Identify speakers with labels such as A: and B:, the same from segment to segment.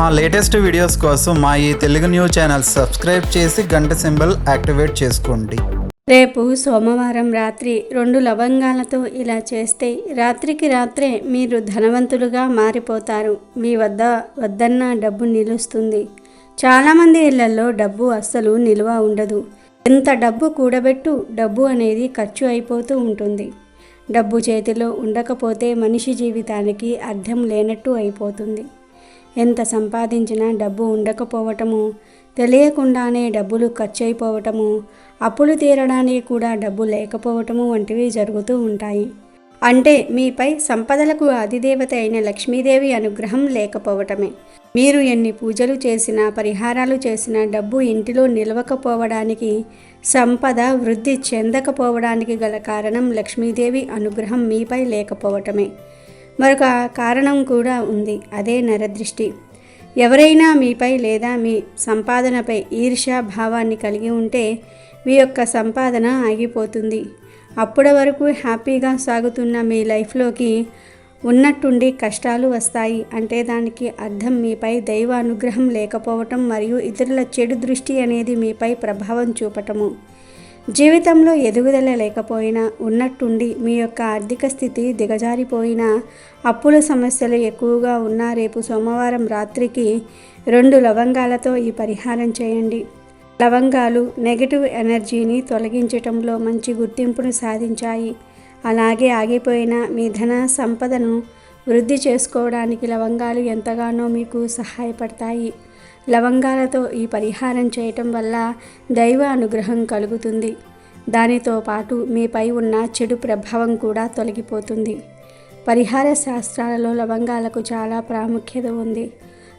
A: మా latest videos కోసం మా ఈ తెలుగు న్యూస్ ఛానల్ సబ్స్క్రైబ్ చేసి గంట సింబల్ యాక్టివేట్ చేసుకోండి.
B: రేపు సోమవారం రాత్రి రెండు లవంగాలతో ఇలా చేస్తే రాత్రికి రాత్రే మీరు ధనవంతులుగా మారిపోతారు. మీ వద్ద వద్దన్న డబ్బు నిలుస్తుంది. చాలామంది ఇళ్ళలో డబ్బు అస్సలు నిల్వ ఉండదు. ఎంత డబ్బు కూడబెట్టు డబ్బు అనేది ఖర్చు అయిపోతూ ఉంటుంది. డబ్బు చేతిలో ఉండకపోతే మనిషి జీవితానికి అర్థం లేనట్టు అయిపోతుంది. ఎంత సంపాదించినా డబ్బు ఉండకపోవటము తెలియకుండానే డబ్బులు ఖర్చు అయిపోవటము అప్పులు తీరడానికి కూడా డబ్బు లేకపోవటము వంటివి జరుగుతూ ఉంటాయి. అంటే మీపై సంపదలకు అధిదేవత అయిన లక్ష్మీదేవి అనుగ్రహం లేకపోవటమే. మీరు ఎన్ని పూజలు చేసినా పరిహారాలు చేసినా డబ్బు ఇంటిలో నిలవకపోవడానికి సంపద వృద్ధి చెందకపోవడానికి గల కారణం లక్ష్మీదేవి అనుగ్రహం మీపై లేకపోవటమే. మరొక కారణం కూడా ఉంది. అదే నరదృష్టి. ఎవరైనా మీపై లేదా మీ సంపాదనపై ఈర్ష్యా భావాన్ని కలిగి ఉంటే మీ యొక్క సంపాదన ఆగిపోతుంది. అప్పటి వరకు హ్యాపీగా సాగుతున్న మీ లైఫ్లోకి ఉన్నట్టుండి కష్టాలు వస్తాయి. అంటే దానికి అర్థం మీపై దైవ అనుగ్రహం లేకపోవటం మరియు ఇతరుల చెడు దృష్టి అనేది మీపై ప్రభావం చూపటము. జీవితంలో ఎదుగుదల లేకపోయినా ఉన్నట్టుండి మీ యొక్క ఆర్థిక స్థితి దిగజారిపోయినా అప్పుల సమస్యలు ఎక్కువగా ఉన్న రేపు సోమవారం రాత్రికి రెండు లవంగాలతో ఈ పరిహారం చేయండి. లవంగాలు నెగటివ్ ఎనర్జీని తొలగించటంలో మంచి గుర్తింపును సాధించాయి. అలాగే ఆగిపోయిన మీ ధన సంపదను వృద్ధి చేసుకోవడానికి లవంగాలు ఎంతగానో మీకు సహాయపడతాయి. లవంగాలతో ఈ పరిహారం చేయటం వల్ల దైవ అనుగ్రహం కలుగుతుంది. దానితో పాటు మీపై ఉన్న చెడు ప్రభావం కూడా తొలగిపోతుంది. పరిహార శాస్త్రాలలో లవంగాలకు చాలా ప్రాముఖ్యత ఉంది.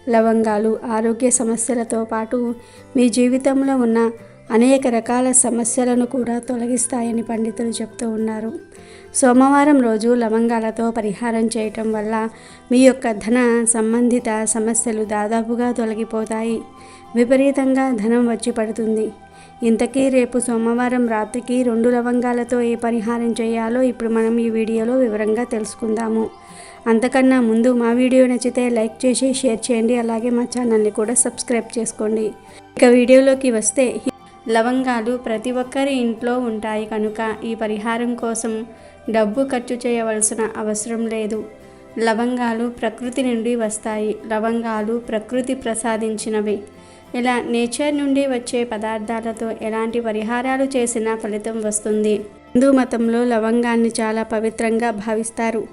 B: లవంగాలు ఆరోగ్య సమస్యలతో పాటు మీ జీవితంలో ఉన్న అనేక రకాల సమస్యలను కూడా తొలగిస్తాయని పండితులు చెప్తూ ఉన్నారు. సోమవారం రోజు లవంగాలతో పరిహారం చేయటం వల్ల మీ యొక్క ధన సంబంధిత సమస్యలు దాదాపుగా తొలగిపోతాయి. విపరీతంగా ధనం వచ్చి పడుతుంది. ఇంతకీ రేపు సోమవారం రాత్రికి రెండు లవంగాలతో ఏ పరిహారం చేయాలో ఇప్పుడు మనం ఈ వీడియోలో వివరంగా తెలుసుకుందాము. అంతకన్నా ముందు మా వీడియో నచ్చితే లైక్ చేసి షేర్ చేయండి. అలాగే మా ఛానల్ని కూడా సబ్స్క్రైబ్ చేసుకోండి. ఇక వీడియోలోకి వస్తే లవంగాలు ప్రతి ఒక్కరి ఇంట్లో ఉంటాయి కనుక ఈ పరిహారం కోసం డబ్బు ఖర్చు చేయవలసిన అవసరం లేదు. లవంగాలు ప్రకృతి నుండి వస్తాయి. లవంగాలు ప్రకృతి ప్రసాదించినవి. ఇలా నేచర్ నుండి వచ్చే పదార్థాలతో ఎలాంటి పరిహారాలు చేసినా ఫలితం వస్తుంది. హిందూ మతంలో లవంగాన్ని చాలా పవిత్రంగా భావిస్తారు.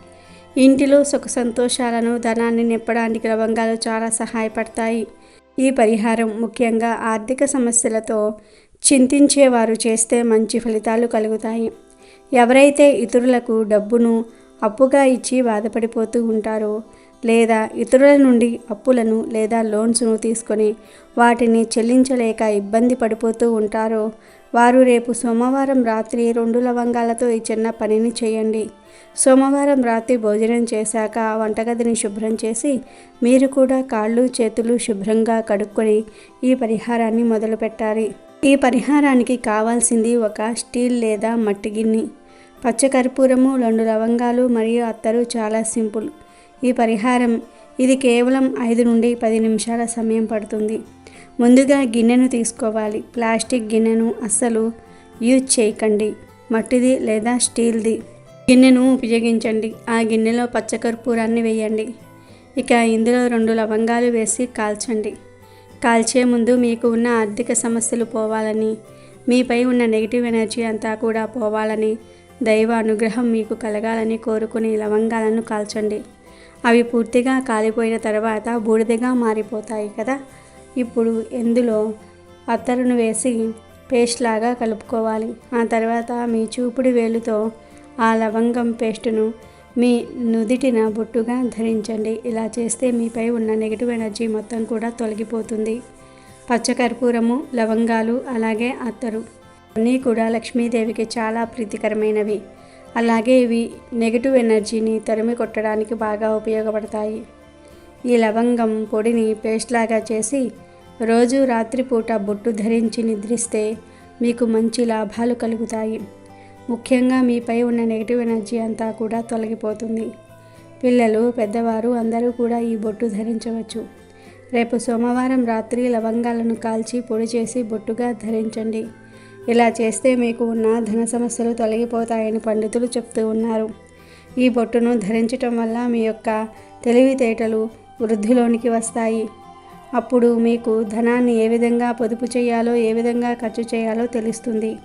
B: ఇంటిలో సుఖ సంతోషాలను ధనాన్ని నింపడానికి లవంగాలు చాలా సహాయపడతాయి. ఈ పరిహారం ముఖ్యంగా ఆర్థిక సమస్యలతో చింతించేవారు చేస్తే మంచి ఫలితాలు కలుగుతాయి. ఎవరైతే ఇతరులకు డబ్బును అప్పుగా ఇచ్చి బాధపడిపోతూ ఉంటారో లేదా ఇతరుల నుండి అప్పులను లేదా లోన్స్ను తీసుకొని వాటిని చెల్లించలేక ఇబ్బంది పడిపోతూ ఉంటారో వారు రేపు సోమవారం రాత్రి రెండు లవంగాలతో ఈ చిన్న పనిని చేయండి. సోమవారం రాత్రి భోజనం చేశాక ఆ వంటగదిని శుభ్రం చేసి మీరు కూడా కాళ్ళు చేతులు శుభ్రంగా కడుక్కొని ఈ పరిహారాన్ని మొదలుపెట్టాలి. ఈ పరిహారానికి కావాల్సింది ఒక స్టీల్ లేదా మట్టి గిన్నె. పచ్చకర్పూరము రెండు లవంగాలు మరియు అత్తరు చాలా సింపుల్. ఈ పరిహారం ఇది కేవలం ఐదు నుండి పది నిమిషాల సమయం పడుతుంది. ముందుగా గిన్నెను తీసుకోవాలి. ప్లాస్టిక్ గిన్నెను అస్సలు యూజ్ చేయకండి. మట్టిది లేదా స్టీల్ది. గిన్నెను ఉపయోగించండి. ఆ గిన్నెలో పచ్చకర్పూరాన్ని వేయండి. ఇక ఇందులో రెండు లవంగాలు వేసి కాల్చండి. కాల్చే ముందు మీకు ఉన్న ఆర్థిక సమస్యలు పోవాలని మీపై ఉన్న నెగిటివ్ ఎనర్జీ అంతా కూడా పోవాలని దైవ అనుగ్రహం మీకు కలగాలని కోరుకుని లవంగాలను కాల్చండి. అవి పూర్తిగా కాలిపోయిన తర్వాత బూడిదగా మారిపోతాయి కదా? ఇప్పుడు ఇందులో అత్తరును వేసి పేస్ట్ లాగా కలుపుకోవాలి. ఆ తర్వాత మీ చూపుడు వేలుతో ఆ లవంగం పేస్టును మీ నుదిటిన బొట్టుగా ధరించండి. ఇలా చేస్తే మీపై ఉన్న నెగిటివ్ ఎనర్జీ మొత్తం కూడా తొలగిపోతుంది. పచ్చకర్పూరము లవంగాలు అలాగే అత్తరు. అన్నీ కూడా లక్ష్మీదేవికి చాలా ప్రీతికరమైనవి. అలాగే ఇవి నెగిటివ్ ఎనర్జీని తరిమి కొట్టడానికి బాగా ఉపయోగపడతాయి. ఈ లవంగం పొడిని పేస్ట్ లాగా చేసి రోజు రాత్రిపూట బొట్టు ధరించి నిద్రిస్తే మీకు మంచి లాభాలు కలుగుతాయి. ముఖ్యంగా మీపై ఉన్న నెగిటివ్ ఎనర్జీ అంతా కూడా తొలగిపోతుంది. పిల్లలు పెద్దవారు అందరూ కూడా ఈ బొట్టు ధరించవచ్చు. రేపు సోమవారం రాత్రి లవంగాలను కాల్చి పొడి చేసి బొట్టుగా ధరించండి. ఇలా చేస్తే మీకు ఉన్న ధన సమస్యలు తొలగిపోతాయని పండితులు చెప్తూ ఉన్నారు. ఈ బొట్టును ధరించటం వల్ల మీ యొక్క తెలివితేటలు వృద్ధిలోనికి వస్తాయి. అప్పుడు మీకు ధనాన్ని ఏ విధంగా పొదుపు చేయాలో ఏ విధంగా ఖర్చు చేయాలో తెలుస్తుంది.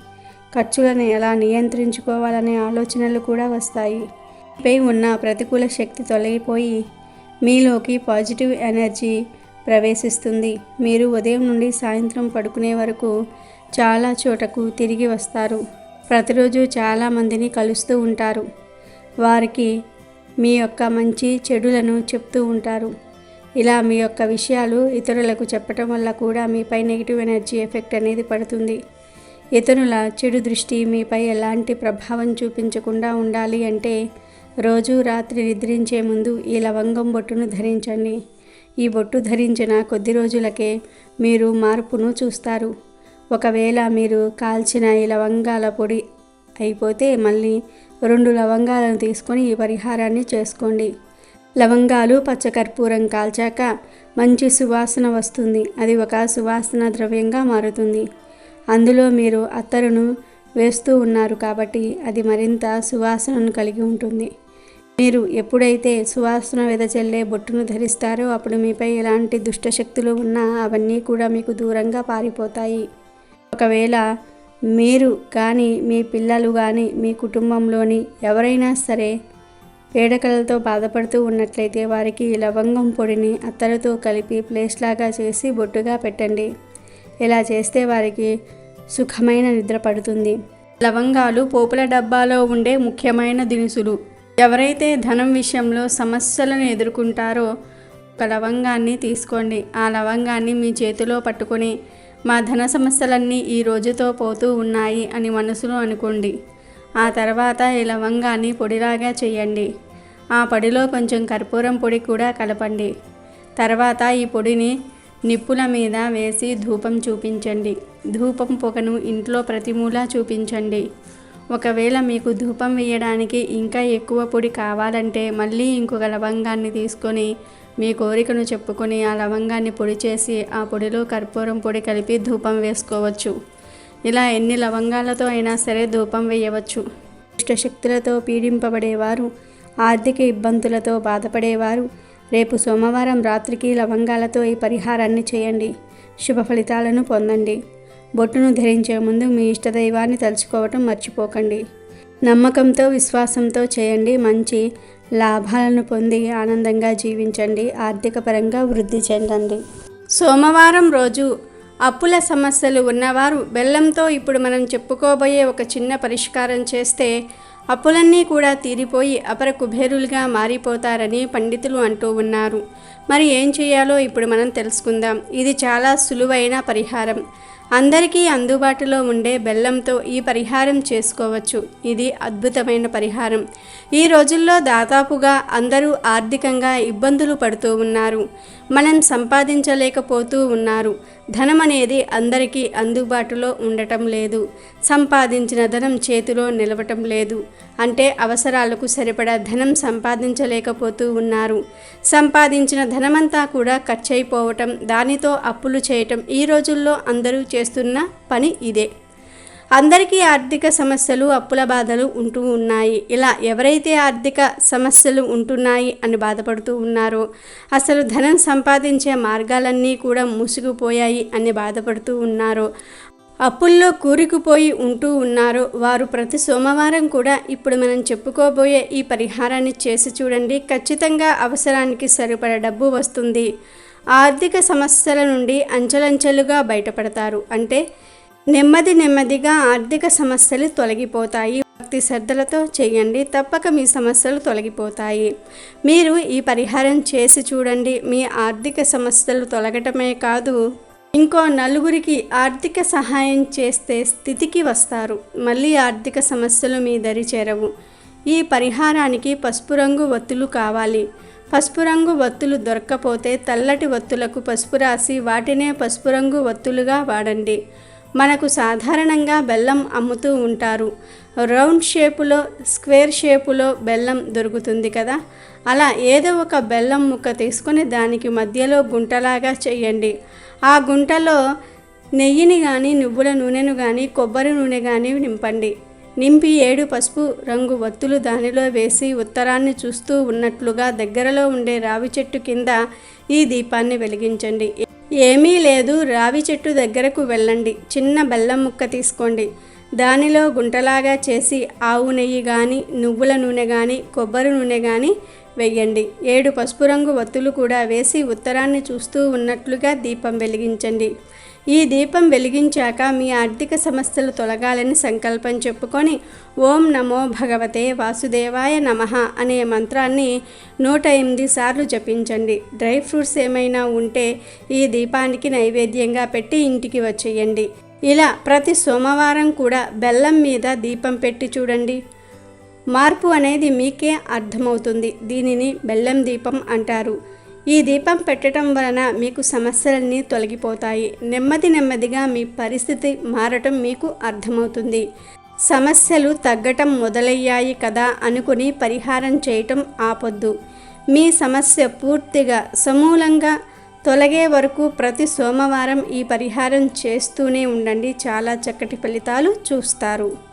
B: ఖర్చులను ఎలా నియంత్రించుకోవాలనే ఆలోచనలు కూడా వస్తాయి. పై ఉన్న ప్రతికూల శక్తి తొలగిపోయి మీలోకి పాజిటివ్ ఎనర్జీ ప్రవేశిస్తుంది. మీరు ఉదయం నుండి సాయంత్రం పడుకునే వరకు చాలా చోటకు తిరిగి వస్తారు. ప్రతిరోజు చాలా మందిని కలుస్తూ ఉంటారు. వారికి మీ యొక్క మంచి చెడులను చెప్తూ ఉంటారు. ఇలా మీ యొక్క విషయాలు ఇతరులకు చెప్పటం వల్ల కూడా మీపై నెగిటివ్ ఎనర్జీ ఎఫెక్ట్ అనేది పడుతుంది. ఇతరుల చెడు దృష్టి మీపై ఎలాంటి ప్రభావం చూపించకుండా ఉండాలి అంటే రోజు రాత్రి నిద్రించే ముందు ఈ లవంగం బొట్టును ధరించండి. ఈ బొట్టు ధరించిన కొద్ది రోజులకే మీరు మార్పును చూస్తారు. ఒకవేళ మీరు కాల్చిన ఈ లవంగాల పొడి అయిపోతే మళ్ళీ రెండు లవంగాలను తీసుకొని ఈ పరిహారాన్ని చేసుకోండి. లవంగాలు పచ్చకర్పూరం కాల్చాక మంచి సువాసన వస్తుంది. అది ఒక సువాసన ద్రవ్యంగా మారుతుంది. అందులో మీరు అత్తరును వేస్తూ ఉన్నారు కాబట్టి అది మరింత సువాసనను కలిగి ఉంటుంది. మీరు ఎప్పుడైతే సువాసన వెదజల్లే బొట్టును ధరిస్తారో అప్పుడు మీపై ఎలాంటి దుష్టశక్తులు ఉన్నా అవన్నీ కూడా మీకు దూరంగా పారిపోతాయి. ఒకవేళ మీరు కానీ మీ పిల్లలు కానీ మీ కుటుంబంలోని ఎవరైనా సరే పేడకలతో బాధపడుతూ ఉన్నట్లయితే వారికి లవంగం పొడిని అత్తరుతో కలిపి ప్లేస్ లాగా చేసి బొట్టుగా పెట్టండి. ఇలా చేస్తే వారికి సుఖమైన నిద్ర పడుతుంది? లవంగాలు పోపుల డబ్బాలో ఉండే ముఖ్యమైన దినుసులు. ఎవరైతే ధనం విషయంలో సమస్యలను ఎదుర్కొంటారో ఒక లవంగాన్ని తీసుకోండి. ఆ లవంగాన్ని మీ చేతిలో పట్టుకొని మా ధన సమస్యలన్నీ ఈ రోజుతో పోతూ ఉన్నాయి అని మనసులో అనుకోండి. ఆ తర్వాత ఈ లవంగాన్ని పొడిలాగా చేయండి. ఆ పొడిలో కొంచెం కర్పూరం పొడి కూడా కలపండి. తర్వాత ఈ పొడిని నిప్పుల మీద వేసి ధూపం చూపించండి. ధూపం పొగను ఇంట్లో ప్రతిమూలా చూపించండి. ఒకవేళ మీకు ధూపం వేయడానికి ఇంకా ఎక్కువ పొడి కావాలంటే మళ్ళీ ఇంకొక లవంగాన్ని తీసుకొని మీ కోరికను చెప్పుకొని ఆ లవంగాన్ని పొడి చేసి ఆ పొడిలో కర్పూరం పొడి కలిపి ధూపం వేసుకోవచ్చు. ఇలా ఎన్ని లవంగాలతో అయినా సరే ధూపం వేయవచ్చు. దుష్టశక్తులతో పీడింపబడేవారు ఆర్థిక ఇబ్బందులతో బాధపడేవారు రేపు సోమవారం రాత్రికి లవంగాలతో ఈ పరిహారాన్ని చేయండి. శుభ ఫలితాలను పొందండి. బొట్టును ధరించే ముందు మీ ఇష్టదైవాన్ని తలుచుకోవటం మర్చిపోకండి. నమ్మకంతో విశ్వాసంతో చేయండి. మంచి లాభాలను పొంది ఆనందంగా జీవించండి. ఆర్థికపరంగా వృద్ధి చెందండి. సోమవారం రోజు అప్పుల సమస్యలు ఉన్నవారు బెల్లంతో ఇప్పుడు మనం చెప్పుకోబోయే ఒక చిన్న పరిష్కారం చేస్తే అప్పులన్నీ కూడా తీరిపోయి అపర కుబేరులుగా మారిపోతారని పండితులు అంటూ ఉన్నారు. మరి ఏం చేయాలో ఇప్పుడు మనం తెలుసుకుందాం. ఇది చాలా సులువైన పరిహారం. అందరికీ అందుబాటులో ఉండే బెల్లంతో ఈ పరిహారం చేసుకోవచ్చు. ఇది అద్భుతమైన పరిహారం. ఈ రోజుల్లో దాదాపుగా అందరూ ఆర్థికంగా ఇబ్బందులు పడుతూ ఉన్నారు. మనం సంపాదించలేకపోతూ ఉన్నారు. ధనం అనేది అందరికీ అందుబాటులో ఉండటం లేదు. సంపాదించిన ధనం చేతిలో నిలవటం లేదు. అంటే అవసరాలకు సరిపడా ధనం సంపాదించలేకపోతూ ఉన్నారు. సంపాదించిన ధనమంతా కూడా ఖర్చయిపోవటం దానితో అప్పులు చేయటం ఈ రోజుల్లో అందరూ చేస్తున్న పని ఇదే. అందరికీ ఆర్థిక సమస్యలు అప్పుల బాధలు ఉంటూ ఉన్నాయి. ఇలా ఎవరైతే ఆర్థిక సమస్యలు ఉంటున్నాయి అని బాధపడుతూ ఉన్నారో అసలు ధనం సంపాదించే మార్గాలన్నీ కూడా మూసుకుపోయాయి అని బాధపడుతూ ఉన్నారో అప్పుల్లో కూరుకుపోయి ఉంటూ ఉన్నారో వారు ప్రతి సోమవారం కూడా ఇప్పుడు మనం చెప్పుకోబోయే ఈ పరిహారాన్ని చేసి చూడండి. ఖచ్చితంగా అవసరానికి సరిపడ డబ్బు వస్తుంది. ఆర్థిక సమస్యల నుండి అంచెలంచెలుగా బయటపడతారు. అంటే నెమ్మది నెమ్మదిగా ఆర్థిక సమస్యలు తొలగిపోతాయి. భక్తి శ్రద్ధలతో చేయండి. తప్పక మీ సమస్యలు తొలగిపోతాయి. మీరు ఈ పరిహారం చేసి చూడండి. మీ ఆర్థిక సమస్యలు తొలగటమే కాదు ఇంకో నలుగురికి ఆర్థిక సహాయం చేస్తే స్థితికి వస్తారు. మళ్ళీ ఆర్థిక సమస్యలు మీ దరి చేరవు. ఈ పరిహారానికి పసుపు రంగు ఒత్తులు కావాలి. పసుపు రంగు ఒత్తులు దొరక్కపోతే తెల్లటి ఒత్తులకు పసుపు రాసి వాటినే పసుపు రంగు ఒత్తులుగా వాడండి. మనకు సాధారణంగా బెల్లం అమ్ముతూ ఉంటారు. రౌండ్ షేపులో స్క్వేర్ షేపులో బెల్లం దొరుకుతుంది కదా? అలా ఏదో ఒక బెల్లం ముక్క తీసుకొని దానికి మధ్యలో గుంటలాగా చేయండి. ఆ గుంటలో నెయ్యిని కానీ నువ్వుల నూనెను కానీ కొబ్బరి నూనె కానీ నింపండి. నింపి ఏడు పసుపు రంగు వత్తులు దానిలో వేసి ఉత్తరాన్ని చూస్తూ ఉన్నట్లుగా దగ్గరలో ఉండే రావి చెట్టు కింద ఈ దీపాన్ని వెలిగించండి. ఏమీ లేదు. రావి చెట్టు దగ్గరకు వెళ్ళండి. చిన్న బెల్లం ముక్క తీసుకోండి. దానిలో గుంటలాగా చేసి ఆవు నెయ్యి కానీ నువ్వుల నూనె కానీ కొబ్బరి నూనె కానీ వెయ్యండి ఏడు పసుపు రంగు వత్తులు కూడా వేసి ఉత్తరాన్ని చూస్తూ ఉన్నట్లుగా దీపం వెలిగించండి. ఈ దీపం వెలిగించాక మీ ఆర్థిక సమస్యలు తొలగాలని సంకల్పం చెప్పుకొని ఓం నమో భగవతే వాసుదేవాయ నమః అనే మంత్రాన్ని నూట ఎనిమిది సార్లు జపించండి. డ్రై ఫ్రూట్స్ ఏమైనా ఉంటే ఈ దీపానికి నైవేద్యంగా పెట్టి ఇంటికి వచ్చేయండి. ఇలా ప్రతి సోమవారం కూడా బెల్లం మీద దీపం పెట్టి చూడండి. మార్పు అనేది మీకే అర్థమవుతుంది. దీనిని బెల్లం దీపం అంటారు. ఈ దీపం పెట్టడం వలన మీకు సమస్యలన్నీ తొలగిపోతాయి. నెమ్మది నెమ్మదిగా మీ పరిస్థితి మారటం మీకు అర్థమవుతుంది. సమస్యలు తగ్గటం మొదలయ్యాయి కదా అనుకుని పరిహారం చేయటం ఆపొద్దు. మీ సమస్య పూర్తిగా సమూలంగా తొలగే వరకు ప్రతి సోమవారం ఈ పరిహారం చేస్తూనే ఉండండి. చాలా చక్కటి ఫలితాలు చూస్తారు.